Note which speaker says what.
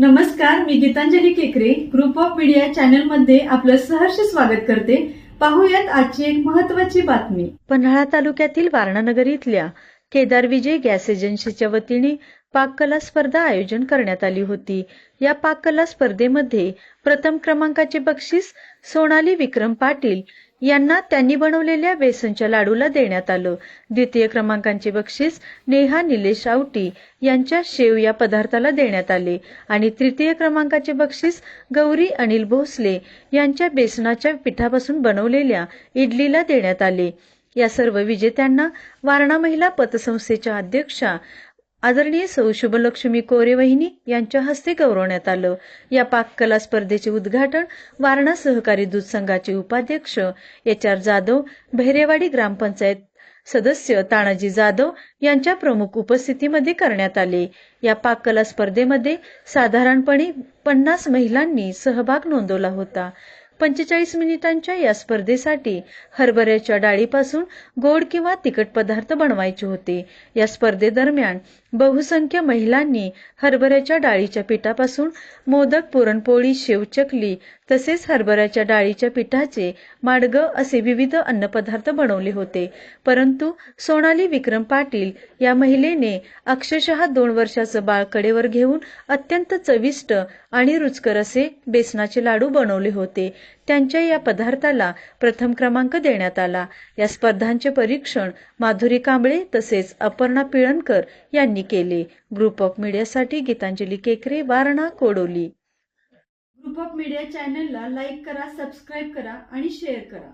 Speaker 1: नमस्कार मी गीतांजली केकरे. Group of media चॅनलमध्ये आपलं सहर्ष स्वागत करते. पाहूयात आजची एक महत्वाची बातमी.
Speaker 2: पन्हाळा तालुक्यातील वारणानगर इथल्या केदार विजय गॅस एजन्सीच्या वतीने पाककला स्पर्धा आयोजन करण्यात आली होती. या पाककला स्पर्धेमध्ये प्रथम क्रमांकाचे बक्षीस सोनाली विक्रम पाटील यांना त्यांनी बनवलेल्या बेसनच्या लाडूला देण्यात आलं. द्वितीय क्रमांकाचे बक्षीस नेहा निलेश आवटी यांच्या शेव या पदार्थाला देण्यात आले. आणि तृतीय क्रमांकाचे बक्षीस गौरी अनिल भोसले यांच्या बेसनाच्या पिठापासून बनवलेल्या इडलीला देण्यात आले. या सर्व विजेत्यांना वारणा महिला पतसंस्थेच्या अध्यक्षा आदरणीय सौ शुभलक्ष्मी कोरे वहिनी यांच्या हस्ते गौरवण्यात आलं. या पाककला स्पर्धेचे उद्घाटन वारणा सहकारी दूध संघाचे उपाध्यक्ष एच आर जाधव भैरेवाडी ग्रामपंचायत सदस्य तानाजी जाधव यांच्या प्रमुख उपस्थितीमध्ये करण्यात आले. या पाककला स्पर्धेमध्ये साधारणपणे पन्नास महिलांनी सहभाग नोंदवला होता. पंचेचाळीस मिनिटांच्या या स्पर्धेसाठी हरभऱ्याच्या डाळीपासून गोड किंवा तिखट पदार्थ बनवायचे होते. या स्पर्धेदरम्यान बहुसंख्य महिलांनी हरभऱ्याच्या डाळीच्या पिठापासून मोदक पुरणपोळी शेवचकली तसेच हरभऱ्याच्या डाळीच्या पिठाचे माडगं असे विविध अन्नपदार्थ बनवले होते. परंतु सोनाली विक्रम पाटील या महिलेने अक्षरशः दोन वर्षाचं बाळ कडेवर घेऊन अत्यंत चविष्ट आणि रुचकर असे बेसनाचे लाडू बनवले होते. त्यांच्या या पदार्थाला प्रथम क्रमांक देण्यात आला. या स्पर्धांचे परीक्षण माधुरी कांबळे तसेच अपर्णा पिळणकर यांनी यांनी केले. Group of मीडियासाठी Geetanjali Kekare Warana Kodoli.
Speaker 1: Group of media चॅनलला लाईक करा सबस्क्राईब करा आणि शेअर करा.